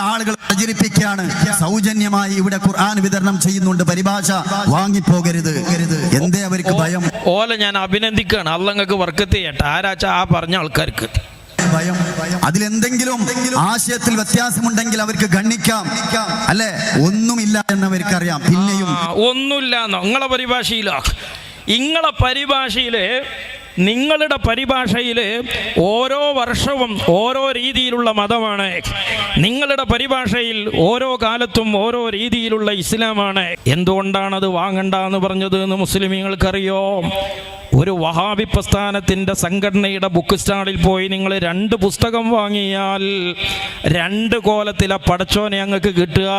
ആളുകൾ പ്രചരിപ്പിക്കുകയാണ് സൗജന്യമായി ഇവിടെ ഖുർആൻ വിതരണം ചെയ്യുന്നുണ്ട്. പരിഭാഷ വാങ്ങിപ്പോകരുത്. എന്തേ അവർക്ക് ഭയം? ഓല ഞാൻ അഭിനന്ദിക്കുകയാണ് അല്ലങ്ങൾക്ക് വർക്കത്ത് ചെയ്യട്ടെ. ആരാച്ച ആ പറഞ്ഞ ആൾക്കാർക്ക്? ഭയം. അതിലെന്തെങ്കിലും ആശയത്തിൽ വ്യത്യാസമുണ്ടെങ്കിൽ അവർക്ക് ഗണ്ണിക്കാം. അല്ലെ? ഒന്നുമില്ല എന്നവർക്കറിയാം. പിന്നെയും ഒന്നുമില്ല നിങ്ങളെ പരിഭാഷയിലോ? നിങ്ങളെ പരിഭാഷയിൽ നിങ്ങളുടെ പരിഭാഷയിൽ ഓരോ വർഷവും ഓരോ രീതിയിലുള്ള മതമാണ്. നിങ്ങളുടെ പരിഭാഷയിൽ ഓരോ കാലത്തും ഓരോ രീതിയിലുള്ള ഇസ്ലാമാണ്. എന്തുകൊണ്ടാണ് അത് വാങ്ങണ്ട എന്ന് പറഞ്ഞത് എന്ന് മുസ്ലിമീങ്ങൾക്കറിയോ? ഒരു വഹാബി പ്രസ്ഥാനത്തിന്റെ സംഘടനയുടെ ബുക്ക് സ്റ്റാളിൽ പോയി നിങ്ങൾ രണ്ട് പുസ്തകം വാങ്ങിയാൽ രണ്ട് കോലത്തിലെ പടച്ചോനെ അങ്ങക്ക് കിട്ടുക.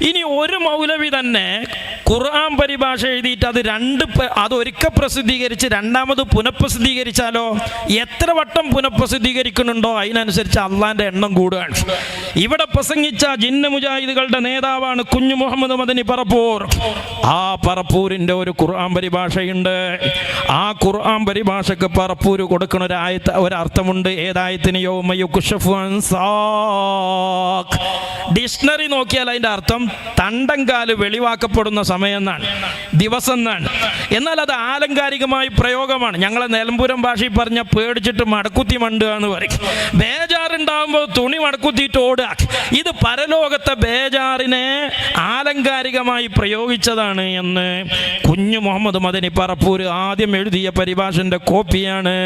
ഇനി ഒരു മൗലവി തന്നെ ഖുർആൻ പരിഭാഷ എഴുതിയിട്ട് അത് രണ്ട് അത് ഒരിക്കൽ പ്രസിദ്ധീകരിച്ച് രണ്ടാമത് പുനഃപ്രസിദ്ധീകരിച്ചാലോ? എത്ര വട്ടം പുനഃപ്രസിദ്ധീകരിക്കുന്നുണ്ടോ? അതിനനുസരിച്ച് അള്ളാന്റെ എണ്ണം കൂടുകയാണ്. ഇവിടെ പ്രസംഗിച്ച ജിന്ന മുജാഹിദുകളുടെ നേതാവാണ് കുഞ്ഞു മുഹമ്മദ് മദനി പറപ്പൂർ. ആ പറപ്പൂരിന്റെ ഒരു ഖുർആൻ പരിഭാഷയുണ്ട്. ആ ഖുർആൻ പരിഭാഷക്ക് പറപ്പൂർ കൊടുക്കുന്ന ഒരു ആയത്ത് ഒരർത്ഥമുണ്ട് ഏതായത്തിന് സാഖ്. ഡിക്ഷണറി നോക്കിയാൽ അതിന്റെ അർത്ഥം തണ്ടങ്കാൽ വെളിവാക്കപ്പെടുന്ന സമയം എന്നാണ് ദിവസം എന്നാണ് എന്നാൽ അത് ആലങ്കാരികമായ പ്രയോഗമാണ്. ഞങ്ങളെ നിലമ്പൂരം ഭാഷയിൽ പറഞ്ഞ പേടിച്ചിട്ട് മടക്കുത്തി മണ്ടുക എന്ന് പറയും. ബേജാറുണ്ടാകുമ്പോൾ തുണി മടക്കുത്തിയിട്ട് ഓടുക. ഇത് പരലോകത്തെ ബേജാറിനെ ആലങ്കാരികമായി പ്രയോഗിച്ചതാണ് എന്ന് കുഞ്ഞു മുഹമ്മദ് മദനി പറപ്പൂർ ആദ്യം എഴുതിയ പരിഭാഷന്റെ കോപ്പിയാണ്.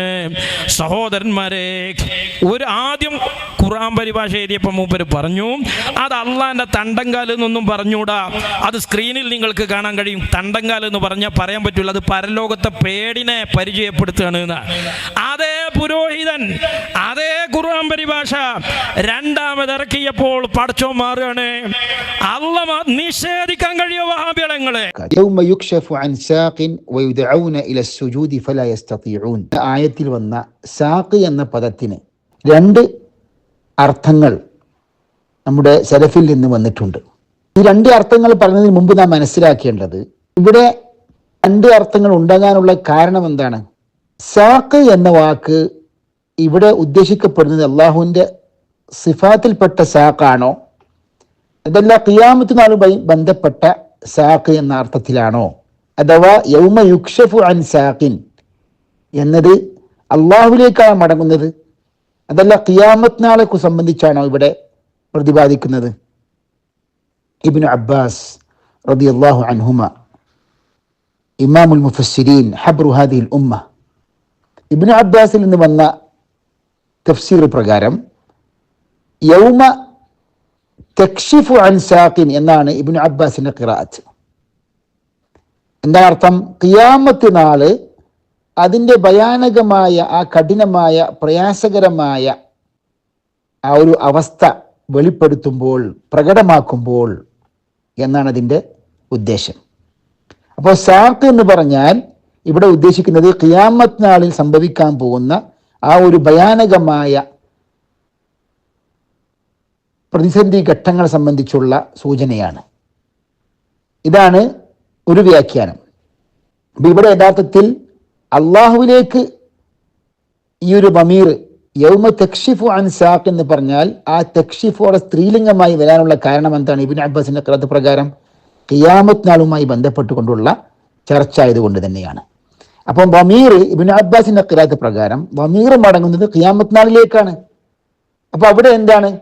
സഹോദരന്മാരെ ഒരു ആദ്യം ഖുറാൻ പരിഭാഷ എഴുതിയപ്പോൾ മൂപ്പര് പറഞ്ഞു അത് അള്ളാന്റെ തണ്ടങ്കാലെന്നൊന്നും പറഞ്ഞൂടാ അത് സ്ക്രീനിൽ നിങ്ങൾക്ക് കാണാൻ കഴിയും. തണ്ടങ്കാൽ എന്ന് പറഞ്ഞാൽ പറയാൻ പറ്റില്ല അത് പരലോകത്തെ പേടിനെ പരിചയപ്പെടുത്തുകയാണ് അതേ പുരോഹിതൻ അതേ ഖുർആൻ പരിഭാഷ രണ്ടാമത് ഇറക്കിയപ്പോൾ പടച്ചോ മാറുകയാണ്. അല്ല നിഷേധിക്കാൻ കഴിയ വഹാബികളെ? ആയത്തിൽ വന്ന സാഖ് എന്ന പദത്തിന് രണ്ട് അർത്ഥങ്ങൾ നമ്മുടെ സെലഫിൽ നിന്ന് വന്നിട്ടുണ്ട്. ഈ രണ്ട് അർത്ഥങ്ങൾ പറഞ്ഞതിന് മുമ്പ് നാം മനസ്സിലാക്കേണ്ടത് ഇവിടെ രണ്ട് അർത്ഥങ്ങൾ ഉണ്ടാകാനുള്ള കാരണം എന്താണ്? സാക്ക് എന്ന വാക്ക് ഇവിടെ ഉദ്ദേശിക്കപ്പെടുന്നത് അള്ളാഹുവിന്റെ സിഫാത്തിൽപ്പെട്ട സാക്കാണോ? അതല്ല ഖിയാമത്ത് നാളുമായി ബന്ധപ്പെട്ട സാക്ക് എന്ന അർത്ഥത്തിലാണോ? അഥവാ യൗമ യുക്ഷഫു അൻ സാഖിൻ എന്നത് അള്ളാഹുലേക്കാണ് മടങ്ങുന്നത്. അതല്ല ഖിയാമത്ത് സംബന്ധിച്ചാണോ ഇവിടെ പ്രതിപാദിക്കുന്നത്? ഇബ്നു അബ്ബാസ് റളിയല്ലാഹു അൻഹുമ. ഇമാമുൽ മുഫസ്സിരീൻ ഹബ്രു ഹാദിൽ ഉമ്മ. ഇബ്നു അബ്ബാസിൽ നിന്ന് വന്ന തഫ്സീർ പ്രകാരം യൗമ തക്ഷിഫു അൻ സാഖിൻ എന്നാണ് ഇബ്നു അബ്ബാസിന്റെ ഖിറാഅത്ത്. എന്താണ് അർത്ഥം ഖിയാമത്ത് നാൾ അതിന്റെ ഭയാനകമായ ആ കഠിനമായ പ്രയാസകരമായ ആ ഒരു അവസ്ഥ വെളിപ്പെടുത്തുമ്പോൾ പ്രകടമാക്കുമ്പോൾ എന്നാണ് അതിന്റെ ഉദ്ദേശം. അപ്പോൾ സാക്ക് എന്ന് പറഞ്ഞാൽ ഇവിടെ ഉദ്ദേശിക്കുന്നത് ഖിയാമത്ത് നാളിൽ സംഭവിക്കാൻ പോകുന്ന ആ ഒരു ഭയാനകമായ പ്രതിസന്ധി ഘട്ടങ്ങൾ സംബന്ധിച്ചുള്ള സൂചനയാണ്. ഇതാണ് ഒരു വ്യാഖ്യാനം. ഇവിടെ യഥാർത്ഥത്തിൽ അള്ളാഹുവിലേക്ക് ഈ ഒരു ബമീർ യൗമ തക്ഷിഫു അൻ സാഖ് എന്ന് പറഞ്ഞാൽ ആ തക്ഷിഫോടെ സ്ത്രീലിംഗമായി വരാനുള്ള കാരണം എന്താണ് ഇബിൻ അബ്ബാസിന്റെ കഥ പ്രകാരം? ഖിയാമത്ത് നാളുമായി ബന്ധപ്പെട്ടുകൊണ്ടുള്ള ചർച്ച ആയതുകൊണ്ട് തന്നെയാണ്. അപ്പം വമീർ ഇബിൻ അബ്ബാസിന്റെ കിരാത്ത് പ്രകാരം വമീർ മടങ്ങുന്നത് ഖിയാമത്ത് നാളിലേക്കാണ് അപ്പൊ അവിടെ എന്താണ്?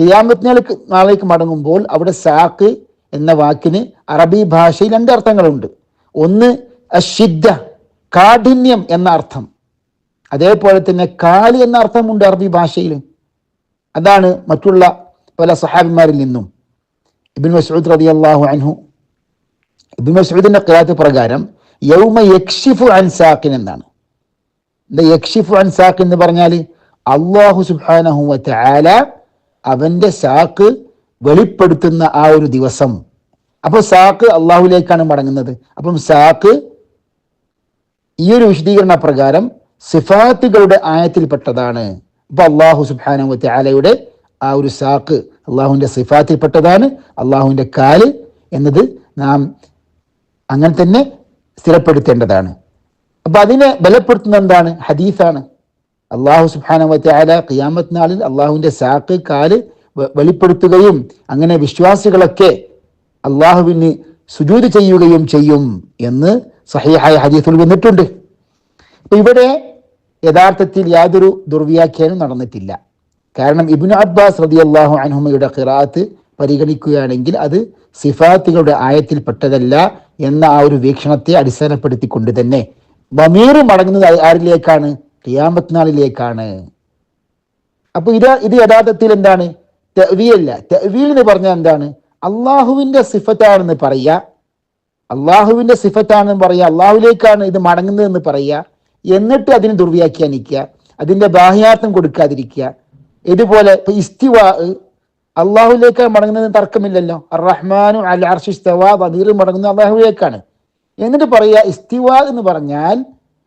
ഖിയാമത്ത് നാളിക്ക് നാളേക്ക് മടങ്ങുമ്പോൾ അവിടെ സാഖ് എന്ന വാക്കിന് അറബി ഭാഷയിൽ രണ്ട് അർത്ഥങ്ങളുണ്ട്. ഒന്ന് അഷിദ്ധ കാഠിന്യം എന്ന അർത്ഥം. അതേപോലെ തന്നെ കാലി എന്ന അർത്ഥമുണ്ട് അറബി ഭാഷയിൽ. അതാണ് മറ്റുള്ള പല സഹാബിമാരിൽ നിന്നും. ഇബിൻ മസൂദ് റതി അള്ളാഹു അൻഹു. ഇബിൻ മസൂദിന്റെ കിരാത്ത് പ്രകാരം യൗമ യക്ഷിഫു അൻ സാഖിൻ എന്നാണ്. എന്താ യക്ഷിഫു അൻ സാഖ് എന്ന് പറഞ്ഞാൽ? അള്ളാഹു സുബാനഹു വാല അവന്റെ സാക്ക് വെളിപ്പെടുത്തുന്ന ആ ഒരു ദിവസം. അപ്പോൾ സാക്ക് അള്ളാഹുലേക്കാണ് മടങ്ങുന്നത്. അപ്പം സാക്ക് ഈ ഒരു വിശദീകരണ പ്രകാരം സിഫാത്തുകളുടെ ആയത്തിൽപ്പെട്ടതാണ്. അപ്പൊ അള്ളാഹു സുബ്ഹാനഹു ആലയുടെ ആ ഒരു സാക്ക് അള്ളാഹുവിന്റെ സിഫാത്തിൽപ്പെട്ടതാണ് അള്ളാഹുവിന്റെ കാൽ എന്നത് നാം അങ്ങനെ തന്നെ സ്ഥിരപ്പെടുത്തേണ്ടതാണ്. അപ്പൊ അതിനെ ബലപ്പെടുത്തുന്ന എന്താണ്? ഹദീസാണ്. അള്ളാഹു സുബ്ഹാനഹു വതആല ഖിയാമത്ത് നാളിൽ അള്ളാഹുവിന്റെ സാക്ക് കാൽ വെളിപ്പെടുത്തുകയും അങ്ങനെ വിശ്വാസികളൊക്കെ അള്ളാഹുവിന് സുജൂത് ചെയ്യുകയും ചെയ്യും എന്ന് സഹിഹായ ഹദീസിൽ വന്നിട്ടുണ്ട്. അപ്പൊ ഇവിടെ യഥാർത്ഥത്തിൽ യാതൊരു ദുർവ്യാഖ്യാനം നടന്നിട്ടില്ല. കാരണം ഇബ്നു അബ്ബാസ് റതി അള്ളാഹു അൻഹുമയുടെ ഖിറാത്ത് പരിഗണിക്കുകയാണെങ്കിൽ അത് സിഫാത്തുകളുടെ ആയത്തിൽ പെട്ടതല്ല എന്ന ആ ഒരു വീക്ഷണത്തെ അടിസ്ഥാനപ്പെടുത്തിക്കൊണ്ട് തന്നെ. ബമീർ മടങ്ങുന്നത് ആരിലേക്കാണ്? ഖിയാമത്ത് നാളിലേക്കാണ് അപ്പൊ ഇത് ഇത് യഥാർത്ഥത്തിൽ എന്താണ്? തെവിയല്ല തെവിയിൽ എന്ന് പറഞ്ഞാൽ എന്താണ്? അള്ളാഹുവിന്റെ സിഫത്താണെന്ന് പറയുക. അള്ളാഹുവിന്റെ സിഫത്താണെന്ന് പറയുക. അള്ളാഹുവിലേക്കാണ് ഇത് മടങ്ങുന്നതെന്ന് പറയുക. എന്നിട്ട് അതിന് ദുർവ്യാഖ്യാനിക്കുക അതിന്റെ ബാഹ്യാർത്ഥം കൊടുക്കാതിരിക്കുക. ഇതുപോലെ ഇസ്തിവ അള്ളാഹുലേക്കാണ് മടങ്ങുന്നതിന് തർക്കമില്ലല്ലോ. റഹ്മാനു അൽ അർഷിസ്തവാ വദീർ മടങ്ങുന്ന അള്ളാഹുലേക്കാണ് എന്നിട്ട് പറയുക ഇസ്തിവാ എന്ന് പറഞ്ഞാൽ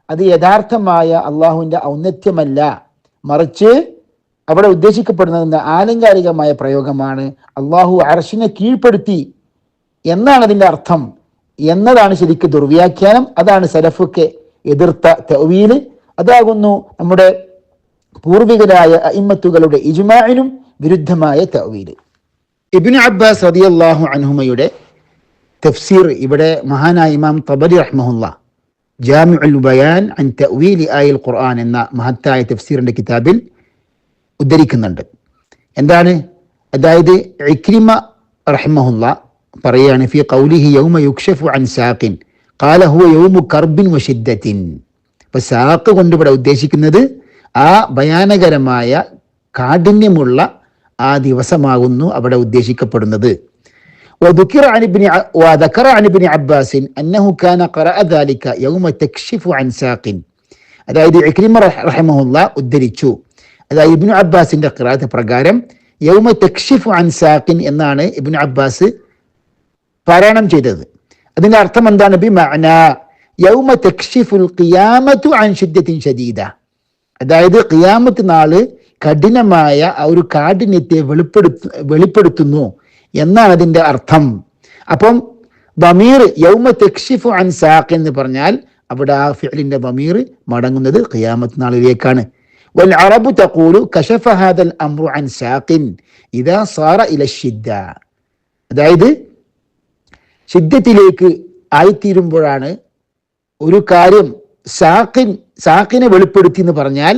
അത് യഥാർത്ഥമായ അള്ളാഹുവിന്റെ ഔന്നത്യമല്ല. മറിച്ച് അവിടെ ഉദ്ദേശിക്കപ്പെടുന്നത് ആലങ്കാരികമായ പ്രയോഗമാണ്. അള്ളാഹു അർഷിനെ കീഴ്പ്പെടുത്തി എന്നാണ് അതിന്റെ അർത്ഥം. എന്നതാണ് ശരിക്കും ദുർവ്യാഖ്യാനം. അതാണ് സലഫൊക്കെ എതിർത്ത തവീൽ അതാകുന്നു നമ്മുടെ പൂർവികരായ അയിമത്തുകളുടെ ഇജ്മാഇനും വിരുദ്ധമായ തവീൽ. ഇബിൻ അബ്ബാസ് റളിയല്ലാഹു അൻഹുമയുടെ തഫ്സീർ ഇവിടെ മഹാനായ ഇമാം തബരി ജാമി ജാമിഉൽ ബയാൻ അൻ തഅവീലി ആയൽ ഖുർആൻ എന്ന മഹത്തായ തഫ്സീറിന്റെ കിതാബിൽ ഉദ്ധരിക്കുന്നുണ്ട്. എന്താണ്? അതായത് ഇക്രിമ റഹ്മഹുല്ല പറയുകയാണ് ഫി കൗലിഹി യൗമ യുക്ഷഫു അൻ സാഖിൻ. ഖാല ഹുവ യൗമു കർബിൻ വശിദ്ദത്തിൻ അപ്പൊ സാഖ് കൊണ്ട് ഇവിടെ ഉദ്ദേശിക്കുന്നത് ആ ഭയാനകരമായ കാഠിന്യമുള്ള ആ ദിവസമാകുന്നു അവിടെ ഉദ്ദേശിക്കപ്പെടുന്നത് وذكر عن ابن ع... وذكر عن ابن عباس انه كان قرأ ذلك يوم تكشف عن ساق അതായത് ഇക്രിമ റഹ് റഹിമഹുല്ല ഉദ്ധരിച്ചു അതായത് ഇബ്നു അബ്ബാസിന്റെ ഖിറാത്ത് പ്രകാരം യൗമ തക്ഷിഫു അൻ സാഖിൻ എന്നാണ് ഇബ്നു അബ്ബാസ് പാരായണം ചെയ്തത് അതിന്റെ അർത്ഥം എന്താണ്? ബി യൗമ തക്ഷിഫുൽ ഖിയാമത്തു അൻ ശിദ്ദത്തിൻ ശദീദ. അതായത് ഖിയാമത്ത് നാൾ കഠിനമായ ആ ഒരു കാഠിന്യത്തെ വെളിപ്പെടുത്തു വെളിപ്പെടുത്തുന്നു എന്നാണ് അതിന്റെ അർത്ഥം. അപ്പം ബമീർ യൗമ തെക്ഷിഫു അൻ സാഖ് എന്ന് പറഞ്ഞാൽ അവിടെ ആ ഫിഅലിന്റെ ബമീർ മടങ്ങുന്നത് ഖിയാമത്ത് നാളിലേക്കാണ്. വൽ അറബു തഖൂലു കശഫ ഹാദൽ അംറു അൻ സാഖിൻ. ഇദാ സാറ ഇല ഷിദ്ദ അതായത് ഷിദ്ദത്തിലേക്ക് ആയിത്തീരുമ്പോഴാണ് ഒരു കാര്യം സാക്കിൻ സാക്കിനെ വെളിപ്പെടുത്തി എന്ന് പറഞ്ഞാൽ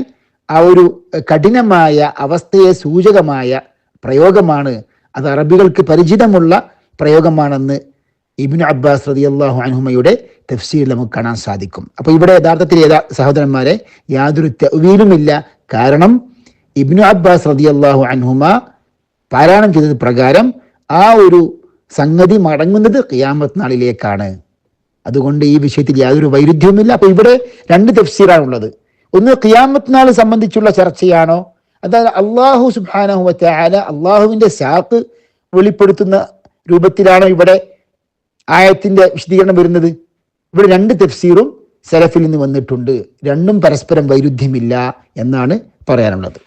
ആ ഒരു കഠിനമായ അവസ്ഥയെ സൂചകമായ പ്രയോഗമാണ്. അത് അറബികൾക്ക് പരിചിതമുള്ള പ്രയോഗമാണെന്ന് ഇബിന് അബ്ബാസ് റതി അള്ളാഹു അൻഹുമയുടെ തഫ്സീൽ നമുക്ക് കാണാൻ സാധിക്കും. അപ്പോൾ ഇവിടെ യഥാർത്ഥത്തിൽ ഏതാ സഹോദരന്മാരെ? യാതൊരു തെവീലുമില്ല. കാരണം ഇബ്നു അബ്ബാസ് റതി അള്ളാഹു അനുഹുമ പാരായണം ചെയ്തത് പ്രകാരം ആ ഒരു സംഗതി മടങ്ങുന്നത് ഖിയാമത്ത് നാളിലേക്കാണ് അതുകൊണ്ട് ഈ വിഷയത്തിൽ യാതൊരു വൈരുദ്ധ്യവുമില്ല. അപ്പൊ ഇവിടെ രണ്ട് തഫ്സീറാണ് ഉള്ളത് ഒന്ന് ഖിയാമത്ത് നാൾ സംബന്ധിച്ചുള്ള ചർച്ചയാണോ? അതായത് അള്ളാഹു സുബാനഹു വച്ചാല അള്ളാഹുവിന്റെ സാക്ക് വെളിപ്പെടുത്തുന്ന രൂപത്തിലാണോ ഇവിടെ ആയത്തിന്റെ വിശദീകരണം വരുന്നത്? ഇവിടെ രണ്ട് തഫ്സീറും സെലഫിൽ നിന്ന് വന്നിട്ടുണ്ട്. രണ്ടും പരസ്പരം വൈരുദ്ധ്യമില്ല എന്നാണ് പറയാനുള്ളത്.